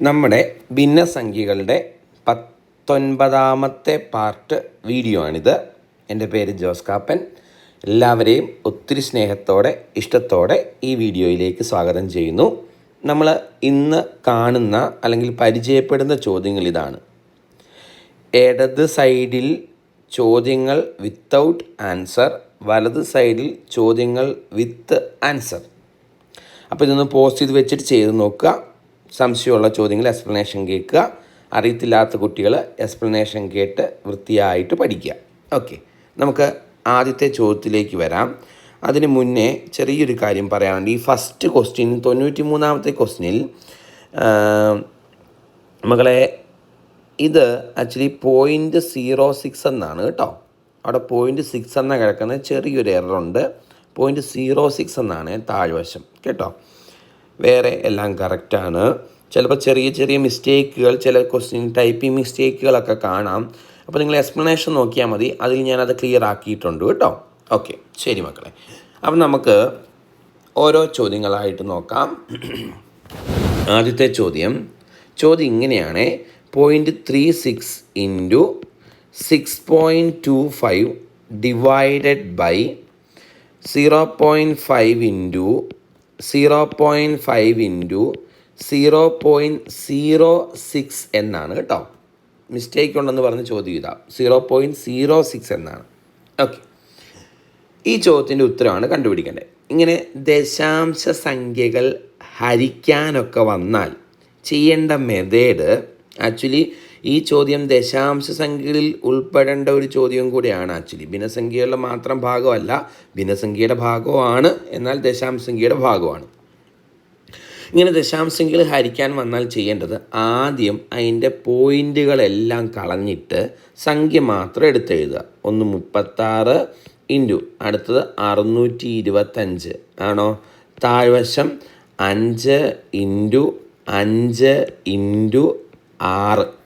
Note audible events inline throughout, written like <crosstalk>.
നമ്മുടെ ഭിന്നസംഖ്യകളുടെ പത്തൊൻപതാമത്തെ part video ആണിത്. എന്റെ പേര് ജോസ് കാപ്പൻ. എല്ലാവരെയും ഒത്തിരി സ്നേഹത്തോടെ ഇഷ്ടത്തോടെ ഈ വീഡിയോയിലേക്ക് സ്വാഗതം ചെയ്യുന്നു. നമ്മൾ ഇന്ന് കാണുന്ന അല്ലെങ്കിൽ പരിചയപ്പെടുന്ന ചോദ്യങ്ങൾ ഇതാണ്. ഇടത് സൈഡിൽ ചോദ്യങ്ങൾ വിത്തൗട്ട് ആൻസർ വലത് സൈഡിൽ ചോദ്യങ്ങൾ വിത്ത് ആൻസർ അപ്പോൾ ഇതൊന്ന് പോസ്റ്റ് ചെയ്ത് വെച്ചിട്ട് ചെയ്ത് നോക്കുക. സംശയമുള്ള ചോദ്യങ്ങൾ എക്സ്പ്ലനേഷൻ കേൾക്കുക. അറിയത്തില്ലാത്ത കുട്ടികൾ എക്സ്പ്ലനേഷൻ കേട്ട് വൃത്തിയായിട്ട് പഠിക്കുക. ഓക്കെ നമുക്ക് ആദ്യത്തെ ചോദ്യത്തിലേക്ക് വരാം. അതിന് മുന്നേ ചെറിയൊരു കാര്യം പറയാനുണ്ട്. ഈ ഫസ്റ്റ് ക്വസ്റ്റ്യൻ തൊണ്ണൂറ്റി മൂന്നാമത്തെ ക്വസ്റ്റ്യനിൽ മകളെ ഇത് ആക്ച്വലി പോയിന്റ് സീറോ സിക്സ് എന്നാണ് കേട്ടോ. അവിടെ പോയിന്റ് സിക്സ് എന്ന കിടക്കുന്ന ചെറിയൊരു എററുണ്ട് പോയിന്റ് സീറോ സിക്സ് എന്നാണ് താഴ്വശം. കേട്ടോ. വേറെ എല്ലാം കറക്റ്റാണ് ചിലപ്പോൾ ചെറിയ ചെറിയ മിസ്റ്റേക്കുകൾ ചില ക്വസ്റ്റ്യൻ ടൈപ്പിംഗ് മിസ്റ്റേക്കുകളൊക്കെ കാണാം. അപ്പോൾ നിങ്ങൾ എക്സ്പ്ലനേഷൻ നോക്കിയാൽ മതി. അതിൽ ഞാനത് ക്ലിയർ ആക്കിയിട്ടുണ്ട് കേട്ടോ. ഓക്കെ ശരി മക്കളെ. അപ്പം നമുക്ക് ഓരോ ചോദ്യങ്ങളായിട്ട് നോക്കാം. <clears throat> ആദ്യത്തെ ചോദ്യം. ചോദ്യം ഇങ്ങനെയാണ്. Point three six into six point two five divided by zero point five into zero point five into zero point zero six എന്നാണ് കേട്ടോ. മിസ്റ്റേക്ക് ഉണ്ടെന്ന് പറഞ്ഞ് ചോദ്യം ഇതാ. സീറോ പോയിന്റ് സീറോ സിക്സ് എന്നാണ്. ഓക്കെ ഈ ചോദ്യത്തിന്റെ ഉത്തരമാണ് കണ്ടുപിടിക്കേണ്ടത്. ഇങ്ങനെ ദശാംശ സംഖ്യകൾ ഹരിക്കാനൊക്കെ വന്നാൽ ചെയ്യേണ്ട മെതേഡ് ആക്ച്വലി ഈ ചോദ്യം ദശാംശ സംഖ്യകളിൽ ഉൾപ്പെടേണ്ട ഒരു ചോദ്യം കൂടിയാണ്. ആക്ച്വലി ഭിന്നസംഖ്യകളുടെ മാത്രം ഭാഗമല്ല ഭിന്നസംഖ്യയുടെ ഭാഗമാണ് എന്നാൽ ദശാംശ സംഖ്യയുടെ ഭാഗമാണ്. ഇങ്ങനെ ദശാംശങ്ങൾ ഹരിക്കാൻ വന്നാൽ ചെയ്യേണ്ടത് ആദ്യം അതിന്റെ പോയിന്റുകളെല്ലാം കളഞ്ഞിട്ട് സംഖ്യ മാത്രം എടുത്തെഴുതുക. ഒന്ന് മുപ്പത്താറ് ഇന്റു അടുത്തത് അറുന്നൂറ്റി ഇരുപത്തഞ്ച് ആണോ? താഴ്വശം അഞ്ച് ഇന്റു അഞ്ച് ഇന്റു ആറ്.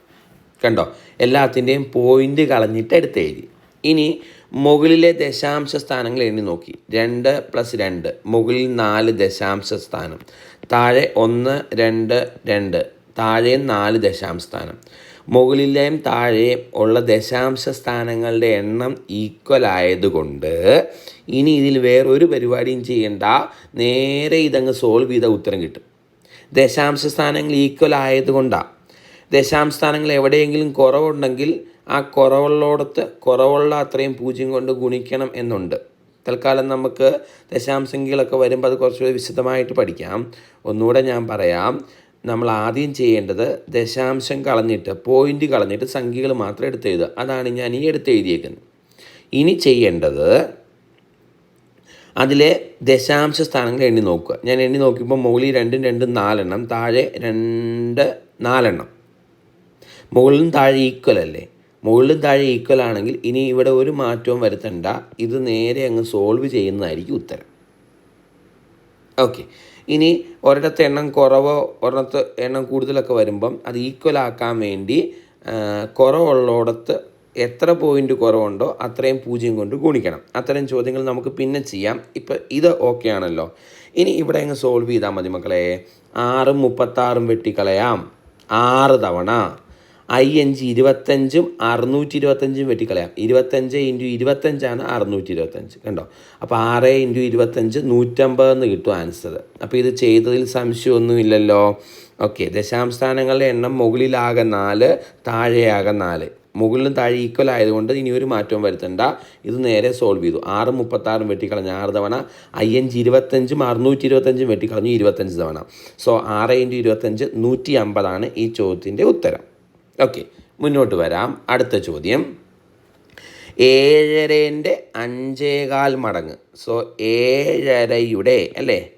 കണ്ടോ? എല്ലാത്തിന്റെയും പോയിന്റ് കളഞ്ഞിട്ട് എടുത്ത് എഴുതി. ഇനി മുകളിലെ ദശാംശ സ്ഥാനങ്ങൾ എണ്ണി നോക്കി. രണ്ട് പ്ലസ് രണ്ട്. മുകളിൽ നാല് ദശാംശ സ്ഥാനം. താഴെ ഒന്ന് രണ്ട് രണ്ട്. താഴെ നാല് ദശാംശ സ്ഥാനം. മുകളിലെയും താഴെയും ഉള്ള ദശാംശ സ്ഥാനങ്ങളുടെ എണ്ണം ഈക്വൽ ആയതുകൊണ്ട് ഇനി ഇതിൽ വേറൊരു പരിപാടിയും ചെയ്യേണ്ട. നേരെ ഇതങ്ങ് സോൾവ് ചെയ്ത ഉത്തരം കിട്ടും. ദശാംശ സ്ഥാനങ്ങൾ ഈക്വൽ ആയതുകൊണ്ടാണ് ദശാംശ സ്ഥാനങ്ങൾ എവിടെയെങ്കിലും കുറവുണ്ടെങ്കിൽ ആ കുറവുള്ളോടത്ത് കുറവുള്ള അത്രയും പൂജ്യം കൊണ്ട് ഗുണിക്കണം എന്നുണ്ട്. തൽക്കാലം നമുക്ക് ദശാംശങ്ങളൊക്കെ വരുമ്പോൾ അത് കുറച്ചുകൂടി വിശദമായിട്ട് പഠിക്കാം. ഒന്നുകൂടെ ഞാൻ പറയാം. നമ്മൾ ആദ്യം ചെയ്യേണ്ടത് ദശാംശം കളഞ്ഞിട്ട് പോയിന്റ് കളഞ്ഞിട്ട് സംഖ്യകൾ മാത്രം എടുത്തെഴുതുക അതാണ് ഞാൻ ഈ എടുത്തെഴുതിയേക്കുന്നത് ഇനി ചെയ്യേണ്ടത് അതിലെ ദശാംശ സ്ഥാനങ്ങൾ എണ്ണി നോക്കുക. ഞാൻ എണ്ണി നോക്കിയപ്പോൾ മുകളിൽ രണ്ടും രണ്ടും നാലെണ്ണം താഴെ രണ്ട് നാലെണ്ണം. മുകളിലും താഴെ ഈക്വൽ അല്ലേ? മുകളിലും താഴെ ഈക്വൽ ആണെങ്കിൽ ഇനി ഇവിടെ ഒരു മാറ്റവും വരുത്തണ്ട. ഇത് നേരെ അങ്ങ് സോൾവ് ചെയ്യുന്നതായിരിക്കും ഉത്തരം. ഓക്കെ ഇനി ഒരിടത്ത് എണ്ണം കുറവോ ഒരിടത്ത് എണ്ണം കൂടുതലൊക്കെ വരുമ്പം അത് ഈക്വൽ ആക്കാൻ വേണ്ടി കുറവുള്ളടത്ത് എത്ര പോയിന്റ് കുറവുണ്ടോ അത്രയും പൂജ്യം കൊണ്ട് ഗുണിക്കണം. അത്തരം ചോദ്യങ്ങൾ നമുക്ക് പിന്നെ ചെയ്യാം. ഇപ്പം ഇത് ഓക്കെ ആണല്ലോ. ഇനി ഇവിടെ അങ്ങ് സോൾവ് ചെയ്താൽ മതി മക്കളെ. ആറും മുപ്പത്താറും വെട്ടിക്കളയാം. ആറ് തവണ. ഐ എൻ ജി ഇരുപത്തഞ്ചും അറുന്നൂറ്റി ഇരുപത്തഞ്ചും വെട്ടിക്കളയാം. ഇരുപത്തഞ്ച് ഇന്റു ഇരുപത്തഞ്ചാണ് അറുന്നൂറ്റി ഇരുപത്തഞ്ച് കണ്ടോ? അപ്പോൾ ആറ് ഇന്റു ഇരുപത്തഞ്ച് നൂറ്റമ്പതെന്ന് കിട്ടും ആൻസർ. അപ്പോൾ ഇത് ചെയ്തതിൽ സംശയമൊന്നുമില്ലല്ലോ. ഓക്കെ ദശാംസ്ഥാനങ്ങളുടെ എണ്ണം മുകളിലാകെ നാല് താഴെയാകെ നാല്. മുകളിലും താഴെ ഈക്വൽ ആയതുകൊണ്ട് ഇനി ഒരു മാറ്റവും വരുത്തണ്ട. ഇത് നേരെ സോൾവ് ചെയ്തു. ആറ് മുപ്പത്താറും വെട്ടിക്കളഞ്ഞു ആറ് തവണ അയ്യഞ്ച് ഇരുപത്തഞ്ചും അറുന്നൂറ്റി ഇരുപത്തഞ്ചും വെട്ടിക്കളഞ്ഞു ഇരുപത്തഞ്ച് തവണ. സോ ആറ് ഇന്റു ഇരുപത്തഞ്ച് നൂറ്റി അമ്പതാണ് ഈ ചോദ്യത്തിന്റെ ഉത്തരം. ഓക്കെ മുന്നോട്ട് വരാം. അടുത്ത ചോദ്യം. ഏഴരേന്റെ അഞ്ചേകാൽ മടങ്ങ്. സോ ഏഴരയുടെ അല്ലേ?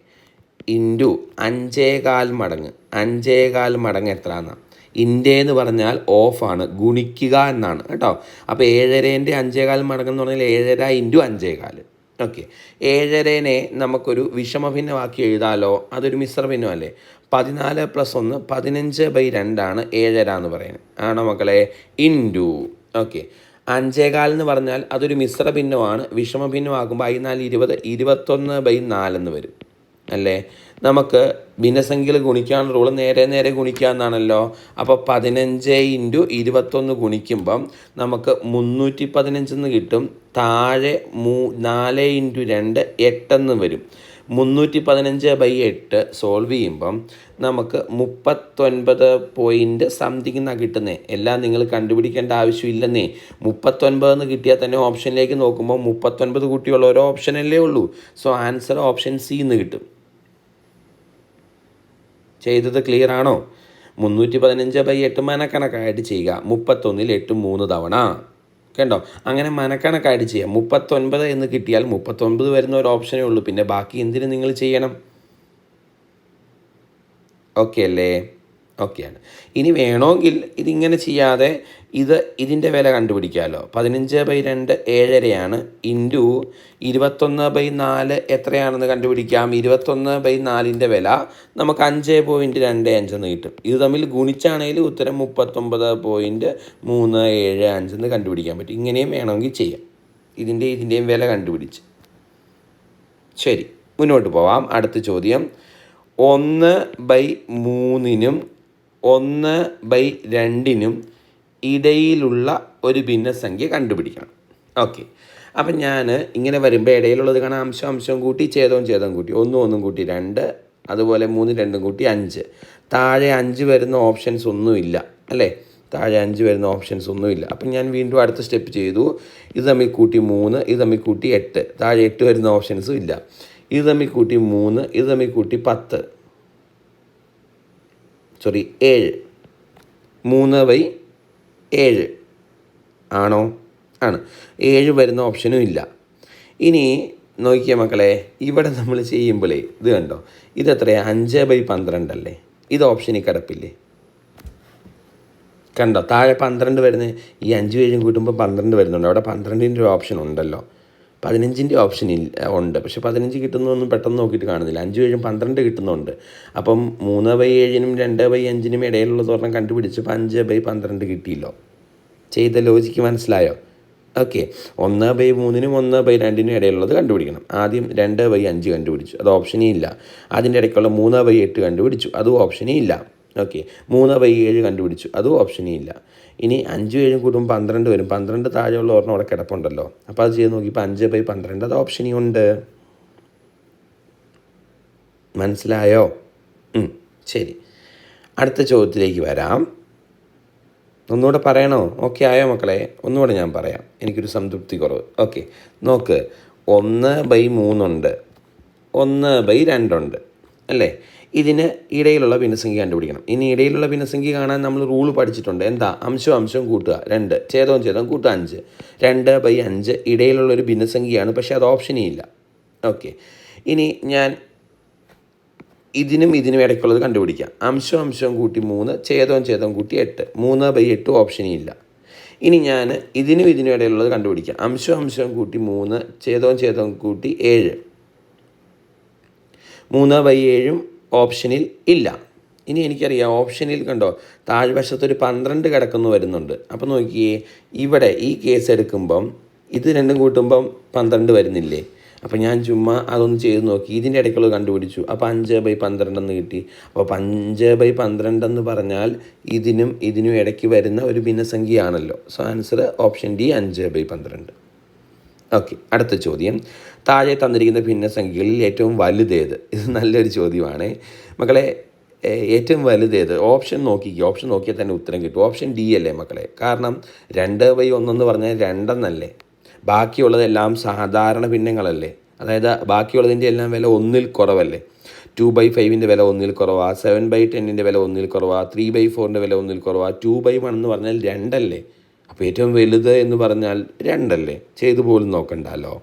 ഇന്റു അഞ്ചേകാൽ മടങ്ങ്. അഞ്ചേകാൽ മടങ്ങ് എത്ര എന്നാ ഇന്റെ എന്ന് പറഞ്ഞാൽ ഓഫാണ് ഗുണിക്കുക എന്നാണ് കേട്ടോ. അപ്പോൾ ഏഴരേന്റെ അഞ്ചേകാൽ മടങ്ങ് എന്ന് പറഞ്ഞാൽ ഏഴര ഇന്റു അഞ്ചേകാൽ. ഓക്കെ ഏഴരേനെ നമുക്കൊരു വിഷമഭിന്നമാക്കി എഴുതാലോ? അതൊരു മിശ്രഭിന്നമല്ലേ? പതിനാല് പ്ലസ് ഒന്ന് പതിനഞ്ച് ബൈ രണ്ടാണ് ഏഴര എന്ന് പറയുന്നത്. ആണോ മക്കളെ? ഇൻഡു ഓക്കെ അഞ്ചേകാൽ എന്ന് പറഞ്ഞാൽ അതൊരു മിശ്ര ഭിന്നമാണ്. വിഷമ ഭിന്നമാകുമ്പോൾ ഐ നാല് ഇരുപത് ഇരുപത്തൊന്ന് ബൈ നാലെന്ന് വരും. അല്ലേ? നമുക്ക് ഭിന്നസംഖ്യകൾ ഗുണിക്കാനുള്ള റൂൾ നേരെ നേരെ ഗുണിക്കാമെന്നാണല്ലോ അപ്പോൾ പതിനഞ്ച് ഇന്റു ഇരുപത്തൊന്ന് ഗുണിക്കുമ്പം നമുക്ക് മുന്നൂറ്റി പതിനഞ്ചെന്ന് കിട്ടും. താഴെ മൂ നാല് ഇന്റു രണ്ട് എട്ടെന്ന് വരും. മുന്നൂറ്റി പതിനഞ്ച് ബൈ എട്ട് സോൾവ് ചെയ്യുമ്പം നമുക്ക് മുപ്പത്തൊൻപത് പോയിന്റ് സംതിങ് എന്നാണ് കിട്ടുന്നത് എല്ലാം നിങ്ങൾ കണ്ടുപിടിക്കേണ്ട ആവശ്യമില്ലെന്നേ. മുപ്പത്തൊൻപത് എന്ന് കിട്ടിയാൽ തന്നെ ഓപ്ഷനിലേക്ക് നോക്കുമ്പോൾ മുപ്പത്തൊൻപത് കുട്ടിയുള്ള ഓരോ ഓപ്ഷനല്ലേ ഉള്ളൂ. സോ ആൻസർ ഓപ്ഷൻ സി എന്ന് കിട്ടും. ചെയ്തത് ക്ലിയർ ആണോ? മുന്നൂറ്റി പതിനഞ്ച് ബൈ എട്ട് മനക്കണക്കായിട്ട് ചെയ്യുക. മുപ്പത്തൊന്നിൽ എട്ട് മൂന്ന് തവണ. കണ്ടോ അങ്ങനെ മനക്കണക്കായിട്ട് ചെയ്യാം. മുപ്പത്തൊൻപത് എന്ന് കിട്ടിയാൽ മുപ്പത്തൊൻപത് വരുന്ന ഒരു ഓപ്ഷനേ ഉള്ളൂ. പിന്നെ ബാക്കി എന്തിനു നിങ്ങൾ ചെയ്യണം? ഓക്കെ അല്ലേ? ഓക്കെയാണ് ഇനി വേണമെങ്കിൽ ഇതിങ്ങനെ ചെയ്യാതെ ഇത് ഇതിന്റെ വില കണ്ടുപിടിക്കാമല്ലോ പതിനഞ്ച് ബൈ രണ്ട് ഏഴരയാണ് ഇന്റു ഇരുപത്തൊന്ന് ബൈ നാല് എത്രയാണെന്ന് കണ്ടുപിടിക്കാം. ഇരുപത്തൊന്ന് ബൈ നാലിന്റെ വില നമുക്ക് അഞ്ച് പോയിന്റ് രണ്ട് അഞ്ചെന്ന് കിട്ടും. ഇത് തമ്മിൽ ഗുണിച്ചാണെങ്കിൽ ഉത്തരം മുപ്പത്തൊമ്പത് പോയിന്റ് മൂന്ന് ഏഴ് അഞ്ചെന്ന് കണ്ടുപിടിക്കാൻ പറ്റും. ഇങ്ങനെയും വേണമെങ്കിൽ ചെയ്യാം. ഇതിന്റെ ഇതിന്റെയും വില കണ്ടുപിടിച്ച്. ശരി മുന്നോട്ട് പോവാം. അടുത്ത ചോദ്യം. ഒന്ന് ബൈ മൂന്നിനും ഒന്ന് ബൈ രണ്ടിനും ഇടയിലുള്ള ഒരു ഭിന്നസംഖ്യ കണ്ടുപിടിക്കണം. ഓക്കെ. അപ്പം ഞാൻ ഇങ്ങനെ വരുമ്പോൾ ഇടയിലുള്ളത് കാണാം. അംശം അംശം കൂട്ടി ഛേദവും ഛേദവും കൂട്ടി. ഒന്നും ഒന്നും കൂട്ടി രണ്ട് അതുപോലെ മൂന്നും രണ്ടും കൂട്ടി അഞ്ച്. താഴെ അഞ്ച് വരുന്ന ഓപ്ഷൻസ് ഒന്നുമില്ല അല്ലേ? താഴെ അഞ്ച് വരുന്ന ഓപ്ഷൻസ് ഒന്നുമില്ല അപ്പം ഞാൻ വീണ്ടും അടുത്ത സ്റ്റെപ്പ് ചെയ്തു. ഇത് തമ്മിൽ കൂട്ടി മൂന്ന് ഇത് തമ്മിൽ കൂട്ടി എട്ട്. താഴെ എട്ട് വരുന്ന ഓപ്ഷൻസും ഇല്ല. ഇത് തമ്മിൽ കൂട്ടി മൂന്ന് ഇത് തമ്മിൽ കൂട്ടി പത്ത്. സോറി ഏഴ്. മൂന്ന് ബൈ ഏഴ്. ആണോ? ആണ്. ഏഴ് വരുന്ന ഓപ്ഷനും ഇല്ല. ഇനി നോക്കിയ മക്കളെ ഇവിടെ നമ്മൾ ചെയ്യുമ്പോഴേ ഇത് കണ്ടോ? ഇത് എത്രയാണ് അഞ്ച് ബൈ പന്ത്രണ്ട് അല്ലേ? ഇത് ഓപ്ഷനിൽ കിടപ്പില്ലേ? കണ്ടോ? താഴെ പന്ത്രണ്ട് വരുന്നത് ഈ അഞ്ച് പേരും കൂട്ടുമ്പോൾ പന്ത്രണ്ട് വരുന്നുണ്ട്. അവിടെ പന്ത്രണ്ടിന്റെ ഒരു ഓപ്ഷൻ ഉണ്ടല്ലോ. പതിനഞ്ചിന്റെ ഓപ്ഷൻ ഉണ്ട്. പക്ഷെ പതിനഞ്ച് കിട്ടുന്നതൊന്നും പെട്ടെന്ന് നോക്കിയിട്ട് കാണുന്നില്ല. അഞ്ച് ഏഴും പന്ത്രണ്ട് കിട്ടുന്നുണ്ട്. അപ്പം മൂന്ന് ബൈ ഏഴിനും രണ്ട് ബൈ അഞ്ചിനും ഇടയിലുള്ള സ്വർണം കണ്ടുപിടിച്ചപ്പോൾ അഞ്ച് ബൈ പന്ത്രണ്ട് കിട്ടിയല്ലോ. ചെയ്ത ലോജിക്ക് മനസ്സിലായോ? ഓക്കെ ഒന്ന് ബൈ മൂന്നിനും ഒന്ന് ബൈ രണ്ടിനും ഇടയിലുള്ളത് കണ്ടുപിടിക്കണം. ആദ്യം രണ്ട് ബൈ അഞ്ച് കണ്ടുപിടിച്ചു. അത് ഓപ്ഷനേ ഇല്ല. അതിന്റെ ഇടയ്ക്കുള്ള മൂന്ന് ബൈ എട്ട് കണ്ടുപിടിച്ചു. അതും ഓപ്ഷനേ ഇല്ല. ഓക്കെ മൂന്ന് ബൈ ഏഴ് കണ്ടുപിടിച്ചു. അതും ഓപ്ഷനേ ഇല്ല. ഇനി അഞ്ച് ഏഴും കൂട്ടുമ്പോൾ പന്ത്രണ്ട് വരും. പന്ത്രണ്ട് താഴെയുള്ള ഒരെണ്ണം അവിടെ കിടപ്പുണ്ടല്ലോ. അപ്പോൾ അത് ചെയ്ത് നോക്കിയപ്പോൾ അഞ്ച് ബൈ പന്ത്രണ്ട് അത് ഓപ്ഷനേ ഉണ്ട്. മനസ്സിലായോ? ശരി. അടുത്ത ചോദ്യത്തിലേക്ക് വരാം. ഒന്നുകൂടെ പറയണോ? ഓക്കെ ആയോ മക്കളെ? ഒന്നുകൂടെ ഞാൻ പറയാം. എനിക്കൊരു സംതൃപ്തി കുറവ്. ഓക്കെ നോക്ക്. ഒന്ന് ബൈ മൂന്നുണ്ട്. ഒന്ന് ബൈ രണ്ടുണ്ട്. അല്ലേ? ഇതിന് ഇടയിലുള്ള ഭിന്നസംഖ്യ കണ്ടുപിടിക്കണം. ഇനി ഇടയിലുള്ള ഭിന്നസംഖ്യ കാണാൻ നമ്മൾ റൂൾ പഠിച്ചിട്ടുണ്ട്. എന്താ? അംശവും അംശവും കൂട്ടുക. രണ്ട്. ഛേദവും ഛേദവും കൂട്ടുക. അഞ്ച്. രണ്ട് ബൈ അഞ്ച് ഇടയിലുള്ള ഒരു ഭിന്നസംഖ്യയാണ്. പക്ഷേ അത് ഓപ്ഷനേ ഇല്ല. ഓക്കെ ഇനി ഞാൻ ഇതിനും ഇതിനും ഇടയ്ക്കുള്ളത് കണ്ടുപിടിക്കാം. അംശവും അംശവും കൂട്ടി മൂന്ന്. ഛേദവും ഛേദവും കൂട്ടി എട്ട്. മൂന്ന് ബൈ എട്ട് ഓപ്ഷനേ ഇല്ല. ഇനി ഞാൻ ഇതിനും ഇതിനും ഇടയിലുള്ളത് കണ്ടുപിടിക്കാം. അംശവും അംശവും കൂട്ടി മൂന്ന്. ഛേദവും ഛേദവും കൂട്ടി ഏഴ്. മൂന്ന് ബൈ ഏഴും ഓപ്ഷനിൽ ഇല്ല. ഇനി എനിക്കറിയാം ഓപ്ഷനിൽ കണ്ടോ താഴ്വശത്തൊരു പന്ത്രണ്ട് കിടക്കുന്നു വരുന്നുണ്ട്. അപ്പോൾ നോക്കിയേ ഇവിടെ ഈ കേസ് എടുക്കുമ്പം ഇത് രണ്ടും കൂട്ടുമ്പം പന്ത്രണ്ട് വരുന്നില്ലേ? അപ്പോൾ ഞാൻ ചുമ്മാ അതൊന്ന് ചെയ്ത് നോക്കി. ഇതിന്റെ ഇടയ്ക്കുള്ളത് കണ്ടുപിടിച്ചു. അപ്പോൾ അഞ്ച് ബൈ പന്ത്രണ്ടെന്ന് കിട്ടി. അപ്പോൾ അഞ്ച് ബൈ പന്ത്രണ്ടെന്ന് പറഞ്ഞാൽ ഇതിനും ഇതിനും ഇടയ്ക്ക് വരുന്ന ഒരു ഭിന്നസംഖ്യയാണല്ലോ. സോ ആൻസർ ഓപ്ഷൻ ഡി അഞ്ച് ബൈ പന്ത്രണ്ട്. ഓക്കെ അടുത്ത ചോദ്യം. താഴെ തന്നിരിക്കുന്ന ഭിന്നസംഖ്യകളിൽ ഏറ്റവും വലുതേത്? ഇത് നല്ലൊരു ചോദ്യമാണ്. മക്കളെ ഏറ്റവും വലുതേത്? ഓപ്ഷൻ നോക്കിക്കുക ഓപ്ഷൻ നോക്കിയാൽ തന്നെ ഉത്തരം കിട്ടും. ഓപ്ഷൻ ഡി അല്ലേ മക്കളെ? കാരണം രണ്ട് ബൈ ഒന്നെന്ന് പറഞ്ഞാൽ രണ്ടെന്നല്ലേ? ബാക്കിയുള്ളതെല്ലാം സാധാരണ ഭിന്നങ്ങളല്ലേ? അതായത് ബാക്കിയുള്ളതിന്റെ എല്ലാം വില ഒന്നിൽ കുറവല്ലേ? ടു ബൈ ഫൈവിന്റെ വില ഒന്നിൽ കുറവാണ് സെവൻ ബൈ ടെന്നിന്റെ വില ഒന്നിൽ കുറവാണ് ത്രീ ബൈ ഫോറിന്റെ വില ഒന്നിൽ കുറവാണ് ടു ബൈ വൺ എന്ന് പറഞ്ഞാൽ രണ്ടല്ലേ? അപ്പോൾ ഏറ്റവും വലുത് എന്ന് പറഞ്ഞാൽ രണ്ടല്ലേ? ചെയ്തു പോലും നോക്കണ്ടല്ലോ.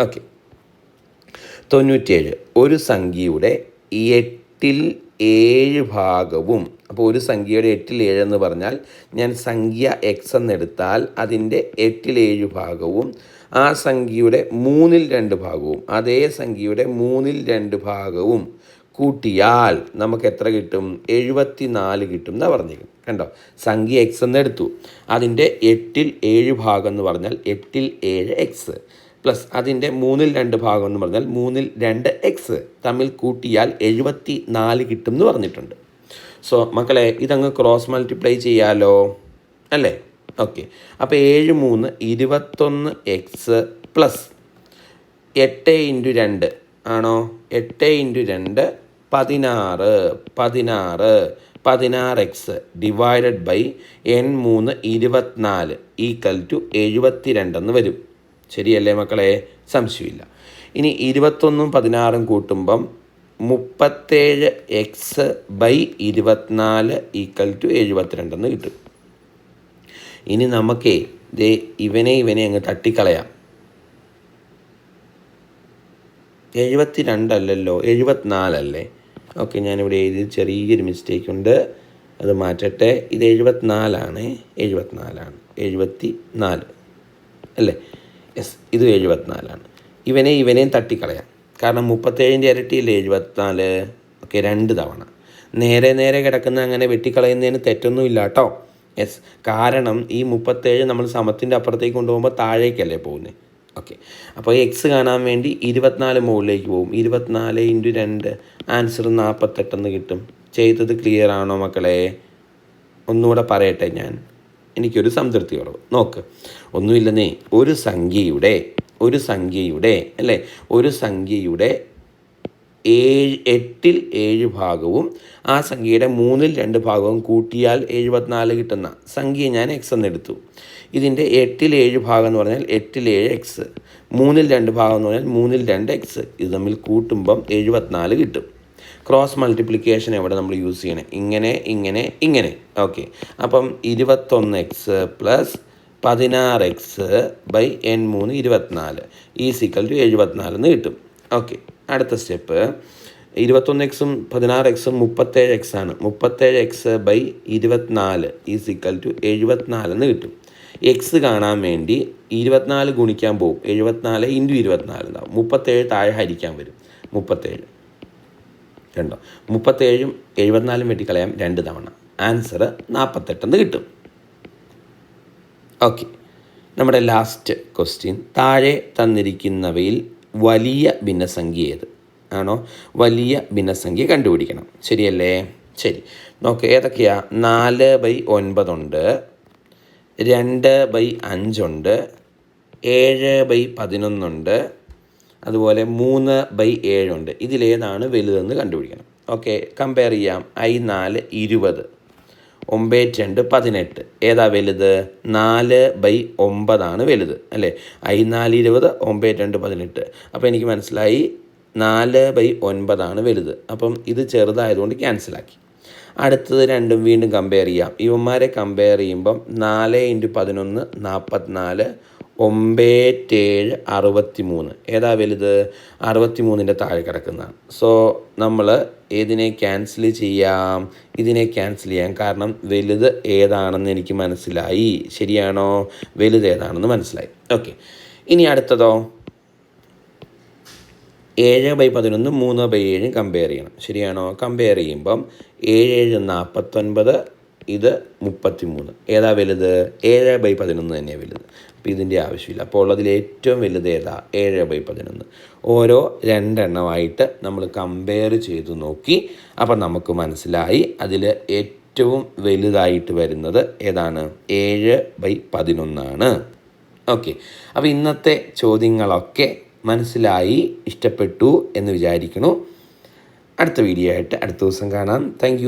ഓക്കെ തൊണ്ണൂറ്റേഴ് ഒരു സംഖ്യയുടെ എട്ടിൽ ഏഴ് ഭാഗവും. അപ്പോൾ ഒരു സംഖ്യയുടെ എട്ടിൽ ഏഴ് എന്ന് പറഞ്ഞാൽ ഞാൻ സംഖ്യ എക്സ് എന്നെടുത്താൽ അതിന്റെ എട്ടിൽ ഏഴ് ഭാഗവും ആ സംഖ്യയുടെ മൂന്നിൽ രണ്ട് ഭാഗവും അതേ സംഖ്യയുടെ മൂന്നിൽ രണ്ട് ഭാഗവും കൂട്ടിയാൽ നമുക്ക് എത്ര കിട്ടും? എഴുപത്തി നാല് കിട്ടും എന്നാണ് പറഞ്ഞിരിക്കുന്നത്. കണ്ടോ? സംഖ്യ എക്സ് എന്ന് എടുത്തു. അതിന്റെ എട്ടിൽ ഏഴ് ഭാഗം എന്ന് പറഞ്ഞാൽ എട്ടിൽ ഏഴ് എക്സ് പ്ലസ് അതിന്റെ മൂന്നിൽ രണ്ട് ഭാഗം എന്ന് പറഞ്ഞാൽ മൂന്നിൽ രണ്ട് എക്സ് തമ്മിൽ കൂട്ടിയാൽ എഴുപത്തി നാല് കിട്ടും എന്ന് പറഞ്ഞിട്ടുണ്ട്. സോ മക്കളെ ഇതങ്ങ് ക്രോസ് മൾട്ടിപ്ലൈ ചെയ്യാലോ? അല്ലേ? ഓക്കെ അപ്പോൾ ഏഴ് മൂന്ന് ഇരുപത്തൊന്ന് എക്സ് പ്ലസ് എട്ട് ഇന്റു രണ്ട് ആണോ? എട്ട് ഇന്റു രണ്ട് പതിനാറ് പതിനാറ് പതിനാറ് എക്സ് ഡിവൈഡഡ് ബൈ എൻ മൂന്ന് ഇരുപത്തിനാല് ഈക്വൽ ടു എഴുപത്തി രണ്ടെന്ന് വരും. ശരിയല്ലേ മക്കളെ? സംശയമില്ല. ഇനി ഇരുപത്തൊന്നും പതിനാറും കൂട്ടുമ്പം മുപ്പത്തേഴ് എക്സ് ബൈ ഇരുപത്തിനാല് ഈക്വൽ ടു എഴുപത്തിരണ്ടെന്ന് കിട്ടും. ഇനി നമുക്കേ ദേ ഇവനെ ഇവനെ അങ്ങ് തട്ടിക്കളയാം. എഴുപത്തി രണ്ടല്ലല്ലോ എഴുപത്തിനാലല്ലേ? ഓക്കെ ഞാനിവിടെ എഴുതി ചെറിയൊരു മിസ്റ്റേക്ക് ഉണ്ട്. അത് മാറ്റട്ടെ. ഇത് എഴുപത്തിനാലാണ്. എഴുപത്തിനാലാണ്. എഴുപത്തി നാല് അല്ലേ? യെസ് ഇത് എഴുപത്തിനാലാണ്. ഇവനെ ഇവനെയും തട്ടിക്കളയാം. കാരണം മുപ്പത്തേഴിന്റെ ഇരട്ടിയില്ലേ എഴുപത്തിനാല്? ഓക്കെ രണ്ട് തവണ. നേരെ നേരെ കിടക്കുന്ന അങ്ങനെ വെട്ടിക്കളയുന്നതിന് തെറ്റൊന്നുമില്ല കേട്ടോ യെസ് കാരണം ഈ മുപ്പത്തേഴ് നമ്മൾ സമത്തിന്റെ അപ്പുറത്തേക്ക് കൊണ്ടുപോകുമ്പോൾ താഴേക്കല്ലേ പോകുന്നത്. ഓക്കെ അപ്പോൾ എക്സ് കാണാൻ വേണ്ടി ഇരുപത്തിനാല് മുകളിലേക്ക് പോകും. ഇരുപത്തിനാല് ഇന്റു രണ്ട്. ആൻസർ നാൽപ്പത്തെട്ടെന്ന് കിട്ടും. ചെയ്തത് ക്ലിയർ ആണോ മക്കളെ? ഒന്നുകൂടെ പറയട്ടെ ഞാൻ. എനിക്കൊരു സംതൃപ്തി കുറവ് നോക്ക്. ഒന്നുമില്ലെന്നേ ഒരു സംഖ്യയുടെ ഒരു സംഖ്യയുടെ അല്ലേ? ഒരു സംഖ്യയുടെ ഏഴ് എട്ടിൽ ഏഴ് ഭാഗവും ആ സംഖ്യയുടെ മൂന്നിൽ രണ്ട് ഭാഗവും കൂട്ടിയാൽ എഴുപത്തിനാല് കിട്ടുന്ന സംഖ്യ ഞാൻ എക്സ് എന്നെടുത്തു ഇതിന്റെ എട്ടിൽ ഏഴ് ഭാഗം എന്ന് പറഞ്ഞാൽ എട്ടിൽ ഏഴ് എക്സ് മൂന്നിൽ രണ്ട് ഭാഗം എന്ന് പറഞ്ഞാൽ മൂന്നിൽ രണ്ട് എക്സ് ഇത് തമ്മിൽ കൂട്ടുമ്പം എഴുപത്തിനാല് കിട്ടും. ക്രോസ് മൾട്ടിപ്ലിക്കേഷൻ എവിടെ നമ്മൾ യൂസ് ചെയ്യണേ? ഇങ്ങനെ ഇങ്ങനെ ഇങ്ങനെ. ഓക്കെ അപ്പം ഇരുപത്തൊന്ന് എക്സ് പ്ലസ് പതിനാറ് എക്സ് ബൈ എൻ മൂന്ന് ഇരുപത്തിനാല്. ഈ സിക്കൽ ടു എഴുപത്തിനാലെന്ന് കിട്ടും. ഓക്കെ അടുത്ത സ്റ്റെപ്പ് ഇരുപത്തൊന്ന് എക്സും പതിനാറ് എക്സും മുപ്പത്തേഴ് എക്സ് ആണ്. മുപ്പത്തേഴ് എക്സ് ബൈ ഇരുപത്തിനാല് ഈസ് ഇക്വൽ ടു എഴുപത്തിനാലെന്ന് കിട്ടും. എക്സ് കാണാൻ വേണ്ടി ഇരുപത്തിനാല് ഗുണിക്കാൻ പോകും. എഴുപത്തിനാല് ഇന്റു ഇരുപത്തിനാല് ഉണ്ടാവും മുപ്പത്തേഴ് താഴെ ഹരിക്കാൻ വരും. മുപ്പത്തേഴ്. രണ്ടോ മുപ്പത്തേഴും എഴുപത്തിനാലും വെട്ടിക്കളയാം രണ്ട് തവണ. ആൻസർ നാൽപ്പത്തെട്ടെന്ന് കിട്ടും. ഓക്കെ നമ്മുടെ ലാസ്റ്റ് ക്വസ്റ്റ്യൻ താഴെ തന്നിരിക്കുന്നവയിൽ വലിയ ഭിന്നസംഖ്യ ഏത്? ആണോ? വലിയ ഭിന്നസംഖ്യ കണ്ടുപിടിക്കണം. ശരിയല്ലേ? ശരി. നോക്ക് ഏതൊക്കെയാ? നാല് ബൈ ഒൻപതുണ്ട് രണ്ട് ബൈ അഞ്ചുണ്ട് ഏഴ് ബൈ പതിനൊന്നുണ്ട് അതുപോലെ മൂന്ന് ബൈ ഏഴുണ്ട് ഇതിലേതാണ് വലുതെന്ന് കണ്ടുപിടിക്കണം. ഓക്കെ കമ്പയർ ചെയ്യാം. ഐ നാല് ഇരുപത്. ഒമ്പത് രണ്ട് പതിനെട്ട്. ഏതാ വലുത്? നാല് ബൈ ഒമ്പതാണ് വലുത് അല്ലേ? ഐ നാല് ഇരുപത് ഒമ്പത് രണ്ട് പതിനെട്ട്. അപ്പോൾ എനിക്ക് മനസ്സിലായി നാല് ബൈ ഒൻപതാണ് വലുത്. അപ്പം ഇത് ചെറുതായതുകൊണ്ട് ക്യാൻസലാക്കി. അടുത്തത് രണ്ടും വീണ്ടും കമ്പയർ ചെയ്യാം. ഇവന്മാരെ കമ്പയർ ചെയ്യുമ്പം നാല് ഇന്റു പതിനൊന്ന് നാൽപ്പത്തിനാല് ഒമ്പേറ്റേഴ് അറുപത്തി മൂന്ന് ഏതാ വലുത്? അറുപത്തി മൂന്നിന്റെ താഴെ കിടക്കുന്നതാണ്. സോ നമ്മൾ ഏതിനെ ക്യാൻസൽ ചെയ്യാം. ഇതിനെ ക്യാൻസൽ ചെയ്യാം. കാരണം വലുത് ഏതാണെന്ന് എനിക്ക് മനസ്സിലായി. ശരിയാണോ? വലുത് ഏതാണെന്ന് മനസ്സിലായി. ഓക്കെ ഇനി അടുത്തതോ? ഏഴ് ബൈ പതിനൊന്ന് മൂന്ന് ബൈ ഏഴും കമ്പയർ ചെയ്യണം. ശരിയാണോ? കമ്പയർ ചെയ്യുമ്പം ഏഴ് ഏഴ് നാൽപ്പത്തൊൻപത് ഇത് മുപ്പത്തി മൂന്ന് ഏതാ വലുത്? ഏഴ് ബൈ പതിനൊന്ന് തന്നെയാണ് വലുത്. അപ്പോൾ ഇതിന്റെ ആവശ്യമില്ല. അപ്പോൾ ഉള്ളതിൽ ഏറ്റവും വലുത് ഏതാ? ഏഴ് ബൈ പതിനൊന്ന്. ഓരോ രണ്ടെണ്ണമായിട്ട് നമ്മൾ കമ്പയർ ചെയ്ത് നോക്കി. അപ്പം നമുക്ക് മനസ്സിലായി അതിൽ ഏറ്റവും വലുതായിട്ട് വരുന്നത് ഏതാണ്? ഏഴ് ബൈ പതിനൊന്നാണ്. ഓക്കെ. അപ്പോൾ ഇന്നത്തെ ചോദ്യങ്ങളൊക്കെ മനസ്സിലായി ഇഷ്ടപ്പെട്ടു എന്ന് വിചാരിക്കുന്നു. അടുത്ത വീഡിയോ ആയിട്ട് അടുത്ത ദിവസം കാണാം. താങ്ക്